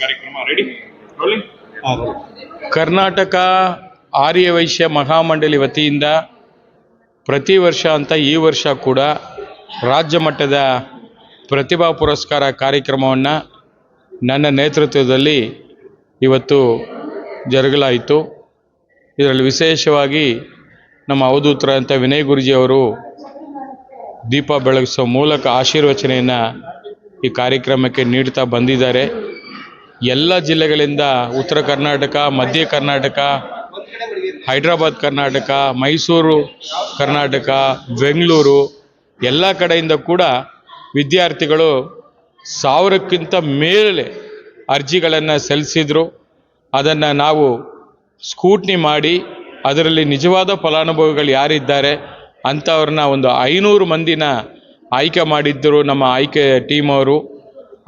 ಕಾರ್ಯಕ್ರಮ. ರೆಡಿ ಕರ್ನಾಟಕ ಆರ್ಯವೈಶ್ಯ ಮಹಾಮಂಡಳಿ ವತಿಯಿಂದ ಪ್ರತಿ ವರ್ಷ ಅಂತ ಈ ವರ್ಷ ಕೂಡ ರಾಜ್ಯ ಮಟ್ಟದ ಪ್ರತಿಭಾ ಪುರಸ್ಕಾರ ಕಾರ್ಯಕ್ರಮವನ್ನು ನನ್ನ ನೇತೃತ್ವದಲ್ಲಿ ಇವತ್ತು ಜರುಗಲಾಯಿತು. ಇದರಲ್ಲಿ ವಿಶೇಷವಾಗಿ ನಮ್ಮ ಅವಧೂತರಂಥ ವಿನಯ್ ಗುರುಜಿ ಅವರು ದೀಪ ಬೆಳಗಿಸೋ ಮೂಲಕ ಆಶೀರ್ವಚನೆಯನ್ನು ಈ ಕಾರ್ಯಕ್ರಮಕ್ಕೆ ನೀಡ್ತಾ ಬಂದಿದ್ದಾರೆ. ಎಲ್ಲ ಜಿಲ್ಲೆಗಳಿಂದ ಉತ್ತರ ಕರ್ನಾಟಕ, ಮಧ್ಯ ಕರ್ನಾಟಕ, ಹೈದರಾಬಾದ್ ಕರ್ನಾಟಕ, ಮೈಸೂರು ಕರ್ನಾಟಕ, ಬೆಂಗಳೂರು ಎಲ್ಲ ಕಡೆಯಿಂದ ಕೂಡ ವಿದ್ಯಾರ್ಥಿಗಳು ಸಾವಿರಕ್ಕಿಂತ ಮೇಲೆ ಅರ್ಜಿಗಳನ್ನು ಸಲ್ಲಿಸಿದರು. ಅದನ್ನು ನಾವು ಸ್ಕೂಟ್ನಿ ಮಾಡಿ ಅದರಲ್ಲಿ ನಿಜವಾದ ಫಲಾನುಭವಿಗಳು ಯಾರಿದ್ದಾರೆ ಅಂಥವ್ರನ್ನ ಒಂದು ಐನೂರು ಮಂದಿನ ಆಯ್ಕೆ ಮಾಡಿದ್ದರು ನಮ್ಮ ಆಯ್ಕೆ ಟೀಮ್ ಅವರು.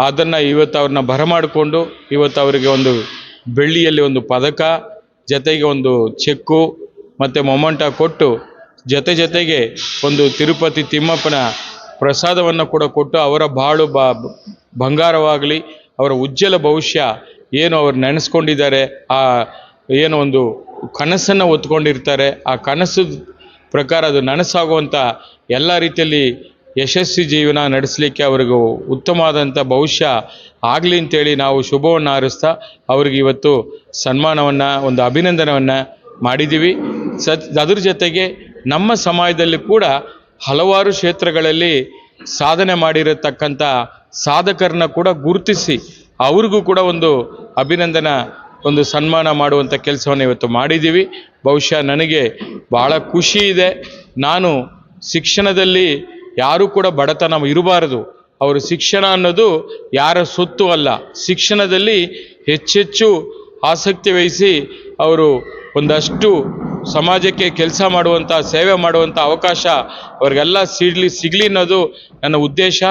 ಅದನ್ನು ಇವತ್ತು ಅವ್ರನ್ನ ಬರಮಾಡಿಕೊಂಡು ಇವತ್ತು ಅವರಿಗೆ ಒಂದು ಬೆಳ್ಳಿಯಲ್ಲಿ ಒಂದು ಪದಕ, ಜೊತೆಗೆ ಒಂದು ಚೆಕ್ಕು ಮತ್ತು ಮೊಮೆಂಟ ಕೊಟ್ಟು ಜೊತೆ ಜೊತೆಗೆ ಒಂದು ತಿರುಪತಿ ತಿಮ್ಮಪ್ಪನ ಪ್ರಸಾದವನ್ನು ಕೂಡ ಕೊಟ್ಟು ಅವರ ಬಾಳು ಬ ಬಂಗಾರವಾಗಲಿ, ಅವರ ಉಜ್ವಲ ಭವಿಷ್ಯ ಏನು ಅವರು ನೆನೆಸ್ಕೊಂಡಿದ್ದಾರೆ, ಆ ಏನು ಒಂದು ಕನಸನ್ನು ಹೊತ್ಕೊಂಡಿರ್ತಾರೆ, ಆ ಕನಸು ಪ್ರಕಾರ ಅದು ನನಸಾಗುವಂಥ ಎಲ್ಲ ರೀತಿಯಲ್ಲಿ ಯಶಸ್ವಿ ಜೀವನ ನಡೆಸಲಿಕ್ಕೆ ಅವ್ರಿಗೂ ಉತ್ತಮವಾದಂಥ ಭವಿಷ್ಯ ಆಗಲಿ ಅಂತೇಳಿ ನಾವು ಶುಭವನ್ನು ಹಾರಿಸ್ತಾ ಅವ್ರಿಗೆ ಇವತ್ತು ಸನ್ಮಾನವನ್ನು, ಒಂದು ಅಭಿನಂದನವನ್ನು ಮಾಡಿದ್ದೀವಿ. ಸತ್, ಅದ್ರ ಜೊತೆಗೆ ನಮ್ಮ ಸಮಾಜದಲ್ಲಿ ಕೂಡ ಹಲವಾರು ಕ್ಷೇತ್ರಗಳಲ್ಲಿ ಸಾಧನೆ ಮಾಡಿರತಕ್ಕಂಥ ಸಾಧಕರನ್ನ ಕೂಡ ಗುರುತಿಸಿ ಅವ್ರಿಗೂ ಕೂಡ ಒಂದು ಅಭಿನಂದನ, ಒಂದು ಸನ್ಮಾನ ಮಾಡುವಂಥ ಕೆಲಸವನ್ನು ಇವತ್ತು ಮಾಡಿದ್ದೀವಿ. ಬಹುಶಃ ನನಗೆ ಭಾಳ ಖುಷಿ ಇದೆ. ನಾನು ಶಿಕ್ಷಣದಲ್ಲಿ ಯಾರೂ ಕೂಡ ಬಡತನ ಇರಬಾರದು. ಅವರು ಶಿಕ್ಷಣ ಅನ್ನೋದು ಯಾರ ಸೊತ್ತು ಅಲ್ಲ. ಶಿಕ್ಷಣದಲ್ಲಿ ಹೆಚ್ಚೆಚ್ಚು ಆಸಕ್ತಿ ವಹಿಸಿ ಅವರು ಒಂದಷ್ಟು ಸಮಾಜಕ್ಕೆ ಕೆಲಸ ಮಾಡುವಂಥ ಸೇವೆ ಮಾಡುವಂಥ ಅವಕಾಶ ಅವ್ರಿಗೆಲ್ಲ ಸಿಗಲಿ ಸಿಗಲಿ ಅನ್ನೋದು ನನ್ನ ಉದ್ದೇಶ.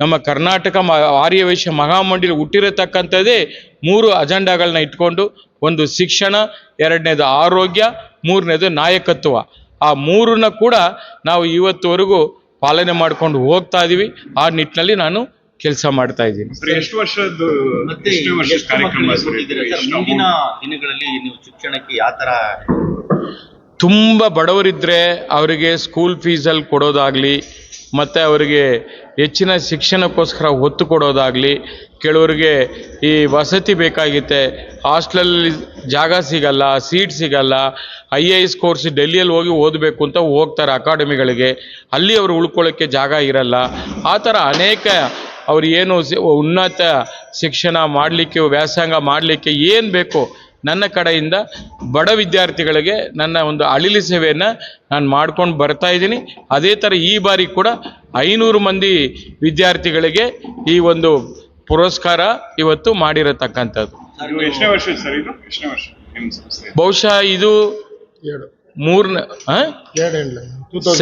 ನಮ್ಮ ಕರ್ನಾಟಕ ಮ, ಆರ್ಯವೈಶ್ಯ ಮಹಾಮಂಡಲಿ ಹುಟ್ಟಿರತಕ್ಕಂಥದ್ದೇ ಮೂರು ಅಜೆಂಡಾಗಳನ್ನ ಇಟ್ಕೊಂಡು ಒಂದು ಶಿಕ್ಷಣ, ಎರಡನೇದು ಆರೋಗ್ಯ, ಮೂರನೇದು ನಾಯಕತ್ವ. ಆ ಮೂರನ್ನ ಕೂಡ ನಾವು ಇವತ್ತುವರೆಗೂ ಪಾಲನೆ ಮಾಡ್ಕೊಂಡು ಹೋಗ್ತಾ ಇದೀವಿ ಆ ನಿಟ್ಟಿನಲ್ಲಿ ನಾನು ಕೆಲಸ ಮಾಡ್ತಾ ಇದ್ದೀನಿ ಎಷ್ಟು ವರ್ಷದ ಮತ್ತೆ ಎಷ್ಟನೇ ವರ್ಷದ ಎಷ್ಟು ಕಾರ್ಯಕ್ರಮ ಮಕ್ಕಳಿಗೆ ಸರ್ ಕೊಟ್ಟಿದ್ದೀರಾ ಇದು? ಸರ್? ಎಷ್ಟು ಮುಂದಿನ ದಿನಗಳಲ್ಲಿ ನೀವು ಶಿಕ್ಷಣಕ್ಕೆ ಯಾವ ತರ ತುಂಬ ಬಡವರಿದ್ರೆ ಅವರಿಗೆ ಸ್ಕೂಲ್ ಫೀಸಲ್ಲಿ ಕೊಡೋದಾಗಲಿ ಮತ್ತು ಅವರಿಗೆ ಹೆಚ್ಚಿನ ಶಿಕ್ಷಣಕ್ಕೋಸ್ಕರ ಒತ್ತು ಕೊಡೋದಾಗಲಿ, ಕೆಲವರಿಗೆ ಈ ವಸತಿ ಬೇಕಾಗಿತ್ತೆ, ಹಾಸ್ಟ್ಲಲ್ಲಿ ಜಾಗ ಸಿಗಲ್ಲ, ಸೀಟ್ ಸಿಗಲ್ಲ, ಐ ಎ ಎಸ್ ಕೋರ್ಸ್ ಡೆಲ್ಲಿಯಲ್ಲಿ ಹೋಗಿ ಓದಬೇಕು ಅಂತ ಹೋಗ್ತಾರೆ ಅಕಾಡೆಮಿಗಳಿಗೆ. ಅಲ್ಲಿ ಅವರು ಉಳ್ಕೊಳ್ಳೋಕ್ಕೆ ಜಾಗ ಇರಲ್ಲ. ಆ ಥರ ಅನೇಕ ಅವ್ರು ಏನು ಉನ್ನತ ಶಿಕ್ಷಣ ಮಾಡಲಿಕ್ಕೆ, ವ್ಯಾಸಂಗ ಮಾಡಲಿಕ್ಕೆ ಏನು ಬೇಕೋ ನನ್ನ ಕಡೆಯಿಂದ ಬಡ ವಿದ್ಯಾರ್ಥಿಗಳಿಗೆ ನನ್ನ ಒಂದು ಅಳಿಲಿ ಸೇವೆಯನ್ನು ನಾನು ಮಾಡ್ಕೊಂಡು ಬರ್ತಾ ಇದ್ದೀನಿ. ಅದೇ ಥರ ಈ ಬಾರಿ ಕೂಡ ಐನೂರು ಮಂದಿ ವಿದ್ಯಾರ್ಥಿಗಳಿಗೆ ಈ ಒಂದು ಪುರಸ್ಕಾರ ಇವತ್ತು ಮಾಡಿರತಕ್ಕಂಥದ್ದು. ಇದು ಎಷ್ಟನೇ ವರ್ಷ ಸರ್ ಇದು? ಎಷ್ಟನೇ ವರ್ಷ? ನಿಮ್ಮ ಸಂಸ್ಥೆ? ಬಹುಶಃ ಇದು ಮೂರನೇ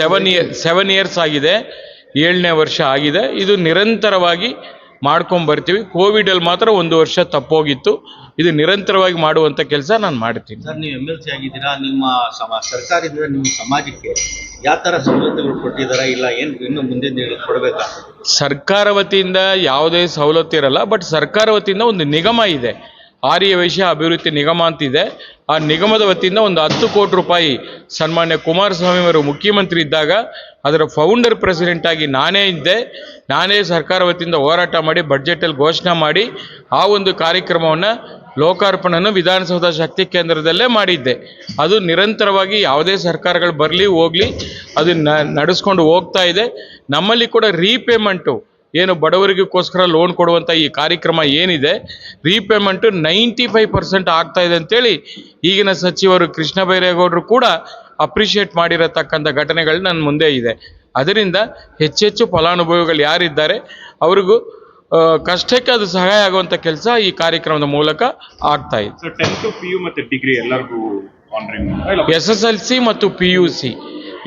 ಸೆವೆನ್ ಇಯರ್ ಸೆವೆನ್ ಇಯರ್ಸ್ ಆಗಿದೆ. ಏಳನೇ ವರ್ಷ ಆಗಿದೆ. ಇದು ನಿರಂತರವಾಗಿ ಮಾಡ್ಕೊಂಡು ಬರ್ತೀವಿ ಕೋವಿಡಲ್ಲಿ ಮಾತ್ರ ಒಂದು ವರ್ಷ ತಪ್ಪೋಗಿತ್ತು. ಇದು ನಿರಂತರವಾಗಿ ಮಾಡುವಂಥ ಕೆಲಸ ನಾನು ಮಾಡ್ತೀನಿ. ಸರ್ ನೀವು ಎಂ ಎಲ್ ಸಿ ಆಗಿದ್ದೀರಾ? ನಿಮ್ಮ ಸಮ ಸರ್ಕಾರದಿಂದ ನಿಮ್ಮ ಸಮಾಜಕ್ಕೆ ಯಾವ ಥರ ಸವಲತ್ತುಗಳು ಕೊಟ್ಟಿದ್ದಾರಾ ಇಲ್ಲ ಏನು ಇನ್ನು ಮುಂದೆ ಕೊಡಬೇಕಾ? ಸರ್ಕಾರ ವತಿಯಿಂದ ಯಾವುದೇ ಸವಲತ್ತು ಇರಲ್ಲ ಬಟ್ ಸರ್ಕಾರ ವತಿಯಿಂದ ಒಂದು ನಿಗಮ ಇದೆ. ಆರ್ಯ ವೈಶ್ಯ ಅಭಿವೃದ್ಧಿ ನಿಗಮ ಅಂತಿದೆ. ಆ ನಿಗಮದ ವತಿಯಿಂದ ಒಂದು ಹತ್ತು ಕೋಟಿ ರೂಪಾಯಿ ಸನ್ಮಾನ್ಯ ಕುಮಾರಸ್ವಾಮಿ ಅವರು ಮುಖ್ಯಮಂತ್ರಿ ಇದ್ದಾಗ ಅದರ ಫೌಂಡರ್ ಪ್ರೆಸಿಡೆಂಟ್ ಆಗಿ ನಾನೇ ಇದ್ದೆ. ನಾನೇ ಸರ್ಕಾರ ವತಿಯಿಂದ ಹೋರಾಟ ಮಾಡಿ ಬಡ್ಜೆಟಲ್ಲಿ ಘೋಷಣೆ ಮಾಡಿ, ಆ ಒಂದು ಕಾರ್ಯಕ್ರಮವನ್ನು ಲೋಕಾರ್ಪಣೆಯನ್ನು ವಿಧಾನಸೌಧ ಶಕ್ತಿ ಕೇಂದ್ರದಲ್ಲೇ ಮಾಡಿದ್ದೆ. ಅದು ನಿರಂತರವಾಗಿ ಯಾವುದೇ ಸರ್ಕಾರಗಳು ಬರಲಿ, ಹೋಗಲಿ, ಅದು ನಡೆಸ್ಕೊಂಡು ಹೋಗ್ತಾ ಇದೆ. ನಮ್ಮಲ್ಲಿ ಕೂಡ ರೀಪೇಮೆಂಟು ಏನು ಬಡವರಿಗೋಸ್ಕರ ಲೋನ್ ಕೊಡುವಂಥ ಈ ಕಾರ್ಯಕ್ರಮ ಏನಿದೆ ರೀಪೇಮೆಂಟು ನೈಂಟಿ ಫೈವ್ ಪರ್ಸೆಂಟ್ ಆಗ್ತಾ ಇದೆ ಅಂತೇಳಿ ಈಗಿನ ಸಚಿವರು ಕೃಷ್ಣ ಬೈರೇಗೌಡರು ಕೂಡ ಅಪ್ರಿಷಿಯೇಟ್ ಮಾಡಿರತಕ್ಕಂಥ ಘಟನೆಗಳು ನನ್ನ ಮುಂದೆ ಇದೆ. ಅದರಿಂದ ಹೆಚ್ಚೆಚ್ಚು ಫಲಾನುಭವಿಗಳು ಯಾರಿದ್ದಾರೆ ಅವರಿಗೂ ಕಷ್ಟಕ್ಕೆ ಅದು ಸಹಾಯ ಆಗುವಂಥ ಕೆಲಸ ಈ ಕಾರ್ಯಕ್ರಮದ ಮೂಲಕ ಆಗ್ತಾ ಇದೆ. ಎಸ್ ಎಸ್ ಎಲ್ ಸಿ ಮತ್ತು ಪಿ ಯು ಸಿ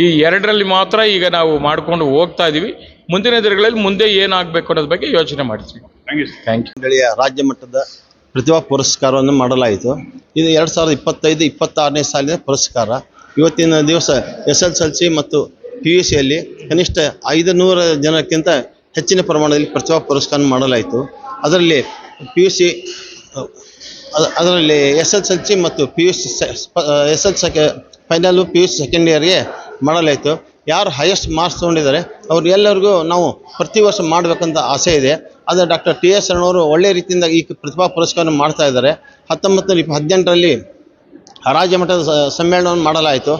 ಈ ಎರಡರಲ್ಲಿ ಮಾತ್ರ ಈಗ ನಾವು ಮಾಡ್ಕೊಂಡು ಹೋಗ್ತಾ ಇದ್ದೀವಿ ಮುಂದಿನ ದಿನಗಳಲ್ಲಿ ಮುಂದೆ ಏನಾಗಬೇಕು ಅನ್ನೋದ್ರ ಬಗ್ಗೆ ಯೋಚನೆ ಮಾಡ್ತೀವಿ thank you sir thank you ಮಂಡಳಿಯ ರಾಜ್ಯ ಮಟ್ಟದ ಪ್ರತಿಭಾ ಪುರಸ್ಕಾರವನ್ನು ಮಾಡಲಾಯಿತು. ಇದು ಎರಡು ಸಾವಿರದ ಇಪ್ಪತ್ತೈದು ಇಪ್ಪತ್ತಾರನೇ ಸಾಲಿನ ಪುರಸ್ಕಾರ. ಇವತ್ತಿನ ದಿವಸ ಎಸ್ ಎಲ್ ಎಲ್ ಸಿ ಮತ್ತು ಪಿ ಯು ಸಿಯಲ್ಲಿ ಕನಿಷ್ಠ ಐದು ನೂರ ಜನಕ್ಕಿಂತ ಹೆಚ್ಚಿನ ಪ್ರಮಾಣದಲ್ಲಿ ಪ್ರತಿಭಾ ಪುರಸ್ಕಾರ ಮಾಡಲಾಯಿತು. ಅದರಲ್ಲಿ ಪಿ ಯು ಸಿ ಅದರಲ್ಲಿ ಎಸ್ ಎಲ್ ಎಲ್ ಸಿ ಮತ್ತು P U C S L ಸೆಕೆ final P U C second ಇಯರ್ಗೆ ಮಾಡಲಾಯಿತು. ಯಾರು ಹೈಯೆಸ್ಟ್ ಮಾರ್ಕ್ಸ್ ತೊಗೊಂಡಿದ್ದಾರೆ, ಅವ್ರು ಎಲ್ಲರಿಗೂ ನಾವು ಪ್ರತಿ ವರ್ಷ ಮಾಡಬೇಕಂತ ಆಸೆ ಇದೆ. ಆದರೆ ಡಾಕ್ಟರ್ ಟಿ ಎಸ್ ಅಣ್ಣವರು ಒಳ್ಳೆಯ ರೀತಿಯಿಂದ ಈ ಪ್ರತಿಭಾ ಪುರಸ್ಕಾರ ಮಾಡ್ತಾ ಇದ್ದಾರೆ. ಹತ್ತೊಂಬತ್ತು ನೂರ ಹದಿನೆಂಟರಲ್ಲಿ ರಾಜ್ಯ ಮಟ್ಟದ ಸಮ್ಮೇಳನವನ್ನು ಮಾಡಲಾಯಿತು.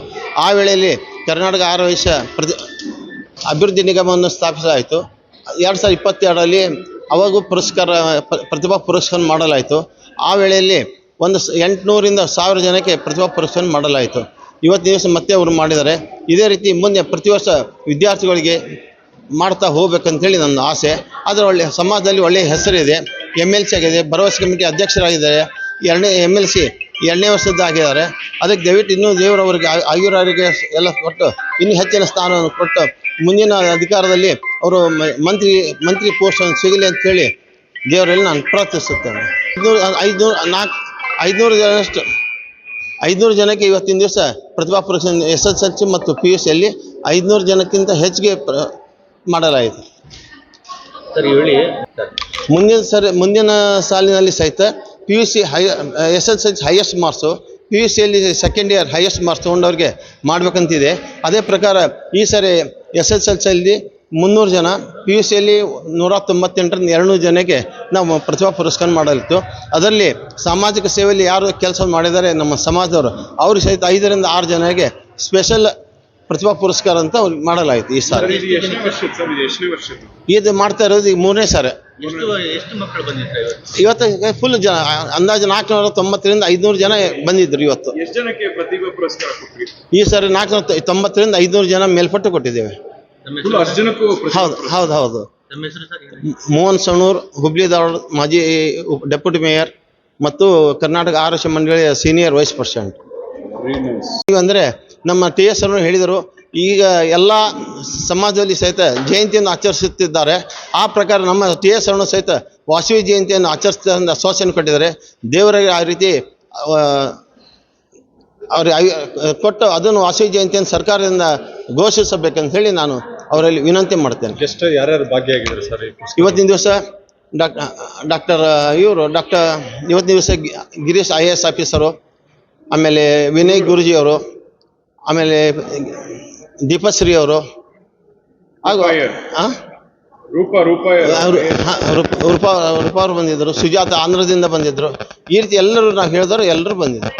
ಆ ವೇಳೆಯಲ್ಲಿ ಕರ್ನಾಟಕ ಆರೋಗ್ಯ ಪ್ರತಿ, ಅಭಿವೃದ್ಧಿ ನಿಗಮವನ್ನು ಸ್ಥಾಪಿಸಲಾಯಿತು. ಎರಡು ಸಾವಿರದ ಇಪ್ಪತ್ತೆರಡರಲ್ಲಿ ಅವಾಗೂ ಪುರಸ್ಕಾರ ಪ್ರತಿಭಾ ಪುರಸ್ಕಾರ ಮಾಡಲಾಯಿತು. ಆ ವೇಳೆಯಲ್ಲಿ ಒಂದು ಎಂಟುನೂರಿಂದ ಸಾವಿರ ಜನಕ್ಕೆ ಪ್ರತಿಭಾ ಪುರಸ್ಕಾರ ಮಾಡಲಾಯಿತು. ಇವತ್ತಿನ ದಿವಸ ಮತ್ತೆ ಅವರು ಮಾಡಿದ್ದಾರೆ. ಇದೇ ರೀತಿ ಮುಂದೆ ಪ್ರತಿ ವರ್ಷ ವಿದ್ಯಾರ್ಥಿಗಳಿಗೆ ಮಾಡ್ತಾ ಹೋಗ್ಬೇಕಂತೇಳಿ ನನ್ನ ಆಸೆ. ಅದರ ಒಳ್ಳೆ ಸಮಾಜದಲ್ಲಿ ಒಳ್ಳೆಯ ಹೆಸರಿದೆ ಎಂ ಎಲ್ ಸಿ ಆಗಿದೆ. ಭರವಸೆ ಕಮಿಟಿ ಅಧ್ಯಕ್ಷರಾಗಿದ್ದಾರೆ. ಎರಡನೇ ಎಂ ಎಲ್ ಸಿ ಎರಡನೇ ವರ್ಷದ ಆಗಿದ್ದಾರೆ. ಅದಕ್ಕೆ ದಯವಿಟ್ಟು ಇನ್ನೂ ದೇವರವರಿಗೆ ಆಗಿರೋರಿಗೆ ಎಲ್ಲ ಕೊಟ್ಟು ಇನ್ನೂ ಹೆಚ್ಚಿನ ಸ್ಥಾನವನ್ನು ಕೊಟ್ಟು ಮುಂದಿನ ಅಧಿಕಾರದಲ್ಲಿ ಅವರು ಮಂತ್ರಿ ಮಂತ್ರಿ ಪೋಸ್ಟನ್ನು ಸಿಗಲಿ ಅಂತೇಳಿ ದೇವರಲ್ಲಿ ನಾನು ಪ್ರಾರ್ಥಿಸುತ್ತೇನೆ. ಐದುನೂರು ಐದುನೂರು ನಾಲ್ಕು, ಐದುನೂರು ಜನಷ್ಟು ಐದುನೂರು ಜನಕ್ಕೆ ಇವತ್ತಿನ ದಿವಸ ಪ್ರತಿಭಾ ಪುರಸ್ಕಾರ ಎಸ್ ಎಸ್ ಎಲ್ ಸಿ ಮತ್ತು ಪಿ ಯು ಸಿಯಲ್ಲಿ ಐದುನೂರು ಜನಕ್ಕಿಂತ ಹೆಚ್ಚಿಗೆ ಪ್ರ ಮಾಡಲಾಯಿತು. ಮುಂದಿನ ಸರಿ ಮುಂದಿನ ಸಾಲಿನಲ್ಲಿ ಸಹಿತ P U C high S L C highest marks P U ಸಿಯಲ್ಲಿ ಸೆಕೆಂಡ್ ಇಯರ್ ಹೈಯೆಸ್ಟ್ ಮಾರ್ಕ್ಸ್ ತೊಗೊಂಡವ್ರಿಗೆ ಮಾಡಬೇಕಂತಿದೆ. ಅದೇ ಪ್ರಕಾರ ಈ ಸರಿ ಎಸ್ ಎಸ್ ಎಲ್ ಸಿಯಲ್ಲಿ ಮುನ್ನೂರು ಜನ ಪಿ ಯು ಸಿಯಲ್ಲಿ ನೂರ ತೊಂಬತ್ತೆಂಟರಿಂದ ಎರಡುನೂರು ಜನಕ್ಕೆ ನಾವು ಪ್ರತಿಭಾ ಪುರಸ್ಕಾರ ಮಾಡಲಿತ್ತು. ಅದರಲ್ಲಿ ಸಾಮಾಜಿಕ ಸೇವೆಯಲ್ಲಿ ಯಾರು ಕೆಲಸ ಮಾಡಿದ್ದಾರೆ ನಮ್ಮ ಸಮಾಜದವರು ಅವ್ರಿಗೆ ಸಹಿತ ಐದರಿಂದ ಆರು ಜನಕ್ಕೆ ಸ್ಪೆಷಲ್ ಪ್ರತಿಭಾ ಪುರಸ್ಕಾರ ಅಂತ ಅವ್ರಿಗೆ ಮಾಡಲಾಯಿತು ಈ ಸಾರಿ. ಇದು ಎಷ್ಟನೇ ವರ್ಷದ ಸರ್ ಇದು ಎಷ್ಟನೇ ವರ್ಷದ್ದು? ಇದು ಮಾಡ್ತಾ ಇರೋದು ಈಗ ಮೂರನೇ ಸಾರಿ. ಎಷ್ಟು ಎಷ್ಟು ಮಕ್ಕಳು ಬಂದಿದ್ದಾರೆ ಇವತ್ತು? ಇವತ್ತು ಫುಲ್ ಜನ ಅಂದಾಜು ನಾಲ್ಕುನೂರ ತೊಂಬತ್ತರಿಂದ ಐದುನೂರು ಜನ ಬಂದಿದ್ರು ಇವತ್ತು. ಎಷ್ಟು ಜನಕ್ಕೆ ಪ್ರತಿಭಾ ಪುರಸ್ಕಾರ ಕೊಟ್ರಿ? ಈ ಸಾರಿ ನಾಲ್ಕುನೂರ ತೊಂಬತ್ತರಿಂದ ಐದುನೂರು ಜನ ಮೇಲ್ಪಟ್ಟು ಕೊಟ್ಟಿದ್ದೇವೆ. ಜನಕ್ಕೂ ಹೌದು ಹೌದು ಹೌದು. ತಮ್ಮ ಹೆಸರು ಸರ್ ಮೋಹನ್ ಸಣೂರ್ ಹುಬ್ಳಿ ಧಾರವಾಡ ಮಾಜಿ ಡೆಪ್ಯೂಟಿ ಮೇಯರ್ ಮತ್ತು ಕರ್ನಾಟಕ ಆರೋಗ್ಯ ಮಂಡಳಿಯ ಸೀನಿಯರ್ ವೈಸ್ ಪ್ರೆಸಿಡೆಂಟ್. ಈಗ ನೈಸ್ ಅಂದರೆ ನಮ್ಮ ಟಿ ಎಸ್ ಅವರು ಹೇಳಿದರು ಈಗ ಎಲ್ಲ ಸಮಾಜದಲ್ಲಿ ಸಹಿತ ಜಯಂತಿಯನ್ನು ಆಚರಿಸುತ್ತಿದ್ದಾರೆ. ಆ ಪ್ರಕಾರ ನಮ್ಮ ಟಿ ಎಸ್ ಅವರು ಸಹಿತ ವಾಸವಿ ಜಯಂತಿಯನ್ನು ಆಚರಿಸ್ತಾ ಆಶ್ವಾಸನೆ ಕೊಟ್ಟಿದ್ದಾರೆ. ದೇವರಿಗೆ ಆ ರೀತಿ ಅವ್ರಿಗೆ ಕೊಟ್ಟು ಅದನ್ನು ವಾಸವಿ ಜಯಂತಿಯನ್ನು ಸರ್ಕಾರದಿಂದ ಘೋಷಿಸಬೇಕಂತ ಹೇಳಿ ನಾನು ಅವರಲ್ಲಿ ವಿನಂತಿ ಮಾಡ್ತೇನೆ. ಎಷ್ಟು ಯಾರ್ಯಾರು ಭಾಗಿಯಾಗಿದ್ದಾರೆ ಸರ್ ಇವತ್ತಿನ ದಿವಸ ಡಾಕ್ ಡಾಕ್ಟರ್ ಇವರು ಡಾಕ್ಟರ್ ಇವತ್ತಿನ ದಿವಸ Girish I A S officer ಆಮೇಲೆ ವಿನಯ್ ಗುರುಜಿ ಅವರು ಆಮೇಲೆ ದೀಪಶ್ರೀ ಅವರು. ಹಾಗೂ? ರೂಪ ರೂಪ ರೂಪ ರೂಪಾ ರೂಪಾ ಅವರು ಬಂದಿದ್ದರು ಸುಜಾತ ಆಂಧ್ರದಿಂದ ಬಂದಿದ್ದರು. ಈ ರೀತಿ ಎಲ್ಲರೂ ನಾವು ಹೇಳಿದವರು ಎಲ್ಲರೂ ಬಂದಿದ್ದರು.